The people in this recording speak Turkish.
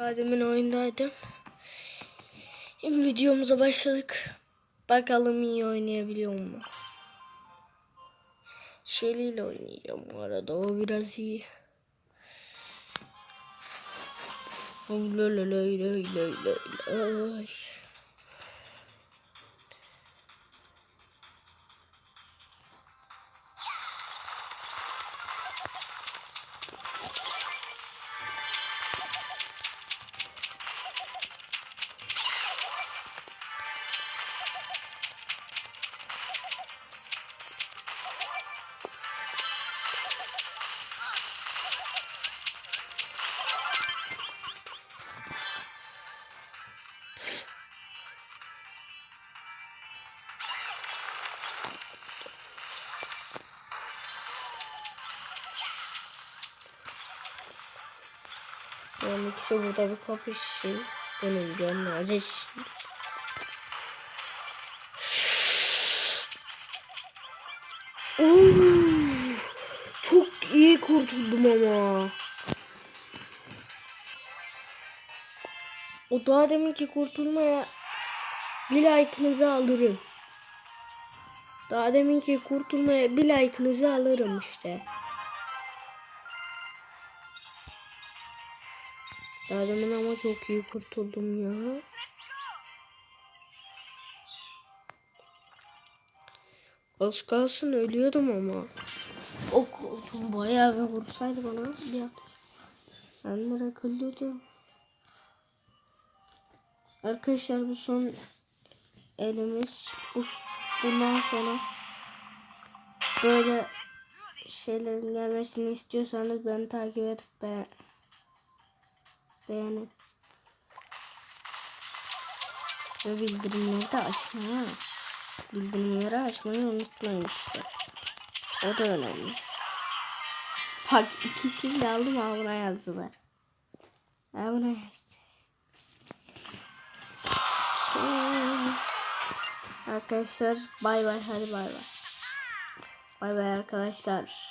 Daha demin oyundaydım. Şimdi videomuza başladık. Bakalım iyi oynayabiliyor mu? Shelly oynayacağım bu arada. O biraz iyi. Lay Yani ikisi burada bir kapışsın. Benim canım. Oo, çok iyi kurtuldum ama. O daha deminki kurtulmaya bir like'ınızı alırım. Daha deminki kurtulmaya bir like'ınızı alırım işte. Daha ama çok iyi kurtuldum ya. Az kalsın ölüyordum ama. O koltuğum bayağı bir vursaydı bana bir ateş. Ben direkt ölüyordum. Arkadaşlar bu son elimiz. Bu, bundan sonra böyle şeylerin gelmesini istiyorsanız beni takip edip be beğenin. Ve bildirimleri de açın ha. Bildirimleri açmayı unutmayın işte. O da önemli. Bak ikisini de aldım ha buna yazdılar. Ha buna. Şey. Arkadaşlar bay bay hadi bay bay. Bay bay arkadaşlar.